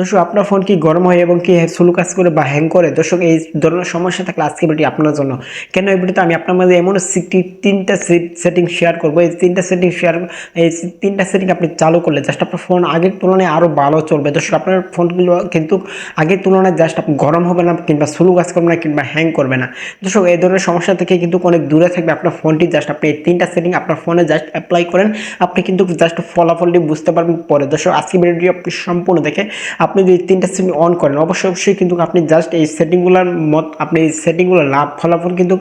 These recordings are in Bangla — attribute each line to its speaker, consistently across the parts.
Speaker 1: দর্শক, আপনার ফোন কি গরম হয় এবং কি স্লো কাজ করে বা হ্যাং করে? দর্শক, এই ধরনের সমস্যা থাকলে আজকে ভিডিওটি আপনার জন্য। কেন এই ভিডিওতে আমি আপনার মাঝে এমন তিনটা সেটিং শেয়ার করব। এই তিনটা সেটিং শেয়ার এই তিনটা সেটিং আপনি চালু করলে জাস্ট আপনার ফোন আগের তুলনায় আরও ভালো চলবে। দর্শক, আপনার ফোনগুলো কিন্তু আগের তুলনায় জাস্ট আপনি গরম হবে না কিংবা স্লো কাজ করবে না কিংবা হ্যাং করবে না। দর্শক, এই ধরনের সমস্যা থেকে কিন্তু অনেক দূরে থাকবে আপনার ফোনটি জাস্ট আপনি এই তিনটা সেটিং আপনার ফোনে জাস্ট অ্যাপ্লাই করেন। আপনি কিন্তু জাস্ট ফলাফলটি বুঝতে পারবেন পরে। দর্শক আজকে ভিডিওটি আপনি সম্পূর্ণ দেখে আপনি যদি তিনটা সেটিং অন করেন, অবশ্যই অবশ্যই কিন্তু আপনি জাস্ট এই সেটিংগুলোর মত, আপনি এই সেটিংগুলো লাভ, ফলাফল কিন্তু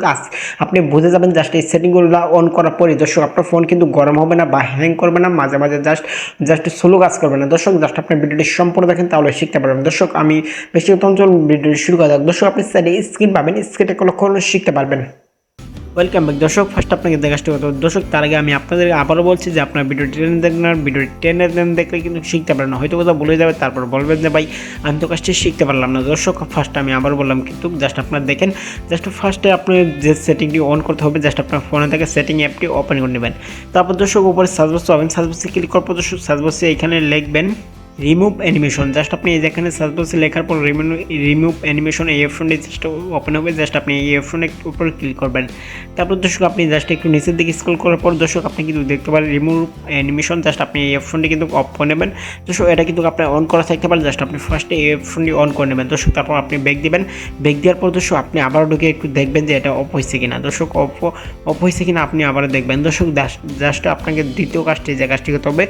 Speaker 1: আপনি বুঝে যাবেন জাস্ট এই সেটিংগুলো অন করার পরে দর্শক, আপনার ফোন কিন্তু গরম হবে না বা হ্যাং করবে না, মাঝে মাঝে জাস্ট জাস্ট স্লো কাজ করবে না। দর্শক জাস্ট আপনি ভিডিওটি সম্পূর্ণ দেখেন, তাহলে শিখতে পারবেন। দর্শক, আমি বেশি অঞ্চল ভিডিওটি শুরু করা যাক দর্শক, আপনি স্ক্রিন পাবেন স্ক্রিনটা লক্ষ্য শিখতে পারবেন। ওয়েলকাম ব্যাক দর্শক। ফার্স্ট আপনাকে দেখাতে কথা দর্শক, তার আগে আমি আপনাদের আবারও বলছি যে আপনার ভিডিও টেনে দেখবেন আর ভিডিও টেনে দেখলে কিন্তু শিখতে পারেন না। হয়তো কোথাও বলে যাবে, তারপর বলবেন যে, ভাই, আমি তো কাজটি শিখতে পারলাম না। দর্শক ফার্স্ট আমি আবার বললাম, কিন্তু জাস্ট আপনার দেখেন জাস্ট ফার্স্টে আপনি যে সেটিংটি অন করতে হবে জাস্ট আপনার ফোনে থেকে সেটিং অ্যাপটি ওপেন করে নেবেন। তারপর দর্শক, উপরে সার্চ বক্স পাবেন সার্চ বক্সে ক্লিক করার পর দর্শক সার্চ বক্সে এখানে লিখবেন রিমুভ অ্যানিমেশন জাস্ট আপনি এই যেখানে সার্চ বক্সে লেখার পর রিমুভ অ্যানিমেশন এই অপশনটি জাস্ট ওপেন হবে জাস্ট আপনি এই অপশনের উপর ক্লিক করবেন। তারপর দর্শক, আপনি জাস্ট একটু নিচের দিকে স্ক্রল করার পর দর্শক, আপনি কিন্তু দেখতে পারেন রিমুভ অ্যানিমেশন জাস্ট আপনি এই অপশনটি কিন্তু অফ করে নেবেন। দর্শক, এটা কিন্তু আপনার অন করা থাকতে পারে জাস্ট আপনি ফার্স্টে এই অপশনটি অন করে নেবেন। দর্শক, তারপর আপনি ব্যাক দিবেন। ব্যাক দেওয়ার পর দর্শক, আপনি আবার ঢুকে একটু দেখবেন যে এটা অফ হয়েছে কিনা। দর্শক অফ অফ হয়েছে কিনা আপনি আবার দেখবেন। দর্শক জাস্ট আপনাকে দ্বিতীয় কাজটি, যে কাজটি করতে হবে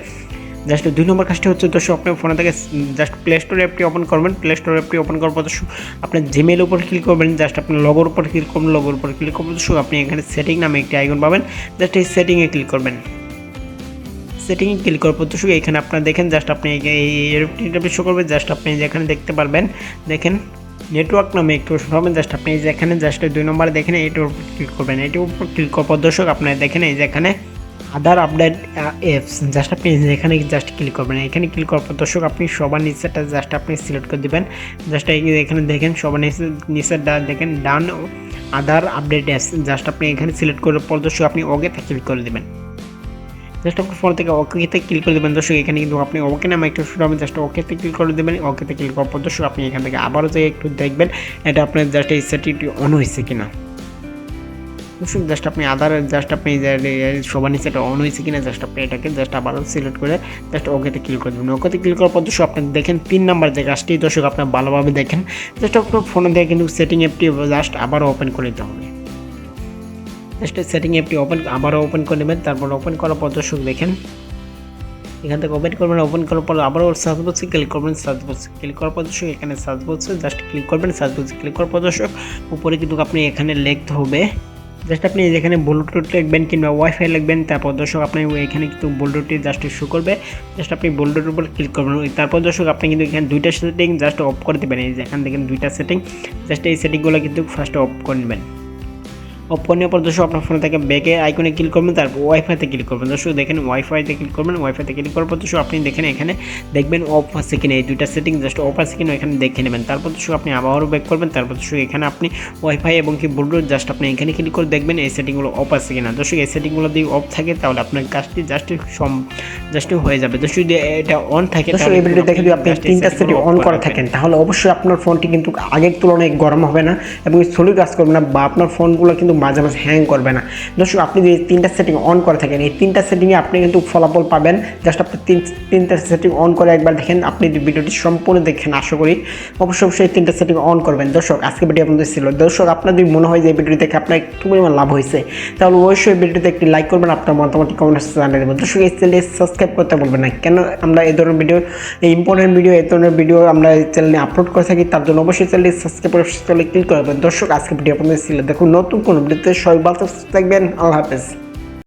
Speaker 1: জাস্ট দুই নম্বর কাজটি হচ্ছে দর্শক, আপনি ফোনে থেকে জাস্ট প্লে স্টোর অ্যাপটি ওপেন করবেন। প্লে স্টোর অ্যাপটি ওপেন করার পর দর্শক আপনার জিমেল উপর ক্লিক করবেন, জাস্ট আপনি লগোর উপর ক্লিক করবেন লগোর উপর ক্লিক করবেন। দর্শক, আপনি এখানে সেটিং নামে একটি আইকন পাবেন। জাস্ট এই সেটিংয়ে ক্লিক করবেন। সেটিংয়ে ক্লিক করার পর দর্শক, এখানে আপনার দেখেন, জাস্ট আপনি এই ইন্টারভিউ শো করবে, জাস্ট আপনি যেখানে দেখতে পারবেন। দেখেন নেটওয়ার্ক নামে একটু পাবেন। জাস্ট আপনি যেখানে জাস্ট দুই নম্বরে দেখেন, এইটার উপর ক্লিক করবেন। এটির উপর ক্লিক করার পর দর্শক, আপনার দেখেন এই যেখানে আদার আপডেট অ্যাপস জাস্ট আপনি এখানে জাস্ট ক্লিক করবেন। এখানে ক্লিক করার পর দর্শক, আপনি সবার নিচেটা জাস্ট আপনি সিলেক্ট করে দেবেন। জাস্ট এখানে দেখেন, সবার নিচে নিচের দেখেন ডান আদার আপডেট অ্যাপস জাস্ট আপনি এখানে সিলেক্ট করার পর দর্শক, আপনি ওকেতে ক্লিক করে দেবেন। জাস্ট আপনার ফোন থেকে ওকেতে ক্লিক করে দেবেন। দর্শক, এখানে কিন্তু আপনি ওকে নামে একটু শুরু হবে জাস্ট ওকেতে ক্লিক করে দেবেন। ওকেতে ক্লিক করার পর দর্শক, আপনি এখান থেকে আবারও যে একটু দেখবেন, এটা আপনার জাস্ট এই সেটিংটি অন হয়েছে কিনা। জাস্ট আপনি আধার জাস্ট আপনি সবার নিচে এটা অন হয়েছে কিনা জাস্ট আপনি এটাকে জাস্ট আবার সিলেক্ট করে জাস্ট ওকেতে ক্লিক করে দেবেন। ওকেতে ক্লিক করার পর দর্শক, আপনি দেখেন তিন নাম্বার যে কাজটি দর্শক আপনার ভালোভাবে দেখেন। জাস্ট আপনার ফোনে দিয়ে কিন্তু সেটিং অ্যাপটি জাস্ট আবার ওপেন করে দিতে হবে। জাস্ট সেটিং অ্যাপটি ওপেন আবারও ওপেন করে নেবেন। তারপর ওপেন করার পর দর্শক দেখেন, এখান থেকে ওপেন করবেন। ওপেন করার পর আবারও সার্চ বক্সে ক্লিক করবেন। সার্চ বক্সে ক্লিক করার পর দর্শক, এখানে সার্চ বক্সে জাস্ট ক্লিক করবেন। সার্চ বক্সে ক্লিক করার পর দর্শক, উপরে কিন্তু আপনি এখানে লিখতে হবে জাস্ট আপনি যেখানে ব্লুটুথ লিখবেন কিংবা ওয়াইফাই লিখবেন, তারপর দর্শক আপনি এখানে কিন্তু ব্লুটুথটি জাস্ট শো করবে। জাস্ট আপনি ব্লুটুথের উপর ক্লিক করবেন। তারপর দর্শক আপনি কিন্তু এখানে দুইটা সেটিং জাস্ট অফ করে দেবেন। এই যে এখান থেকে দুইটা সেটিং জাস্ট এই সেটিংগুলো কিন্তু ফার্স্ট অফ করে নেবেন। অফ করে নেওয়ার পর দর্শক আপনার ফোনে থেকে ব্যাকে আইকনে ক্লিক করবেন তারপর ওয়াইফাইতে ক্লিক করবেন। দর্শক দেখেন ওয়াইফাইতে ক্লিক করবেন ওয়াইফাইতে ক্লিক করার পর দর্শক আপনি দেখেন এখানে দেখবেন অফ আছে কিনা এই দুইটা সেটিং জাস্ট অফ আছে কিনা এখানে দেখে নেবেন। তারপর দর্শক আপনি আবারও ব্যাক করবেন তারপর দর্শক এখানে আপনি ওয়াইফাই এবং কি ব্লুটুথ জাস্ট আপনি এখানে ক্লিক করে দেখবেন এই সেটিংগুলো অফ আছে কিনা। দর্শক এই সেটিংগুলো যদি অফ থাকে তাহলে আপনার কাজটি জাস্ট সম জাস্ট হয়ে যাবে। দর্শক যদি এটা অন থাকে
Speaker 2: দর্শক এই ভিডিও দেখে যদি আপনি তিনটা সেটিং অন করে থাকেন তাহলে অবশ্যই আপনার ফোনটি কিন্তু আগের তুলনায় গরম হবে না এবং স্লোলি কাজ করবে না বা আপনার ফোনগুলো কিন্তু মাঝে মাঝে হ্যাং করবে না। দর্শক, আপনি যদি তিনটা সেটিং অন করে থাকেন, এই তিনটা সেটিংয়ে আপনি কিন্তু ফলাফল পাবেন। জাস্ট আপনি তিন, তিনটা সেটিং অন করে একবার দেখেন, আপনি ভিডিওটি সম্পূর্ণ দেখেন, আশা করি অবশ্যই অবশ্যই তিনটা সেটিং অন করবেন। দর্শক, আজকে ভিডিও আপনাদের ছিল। দর্শক, আপনার যদি মনে হয় যে এই ভিডিও দেখে আপনার একটু পরিমাণ লাভ হয়েছে, তাহলে অবশ্যই ভিডিওতে একটি লাইক করবেন, আপনার মতামত কমেন্ট জানিয়ে দেবেন। দর্শক, এই চ্যানেলে সাবস্ক্রাইব করতে বলবেন না। কেন আমরা এই ধরনের ভিডিও এই ইম্পর্টেন্ট ভিডিও এই ধরনের ভিডিও আমরা এই চ্যানেলে আপলোড করে থাকি, তার জন্য অবশ্যই চ্যানেলে সাবস্ক্রাইব করে ক্লিক করবেন দর্শক, আজকে ভিডিও আপনাদের ছিল। দেখুন, নতুন কোনো ভিডিওতে সবাই থাকবেন আল্লাহ হাফেজ।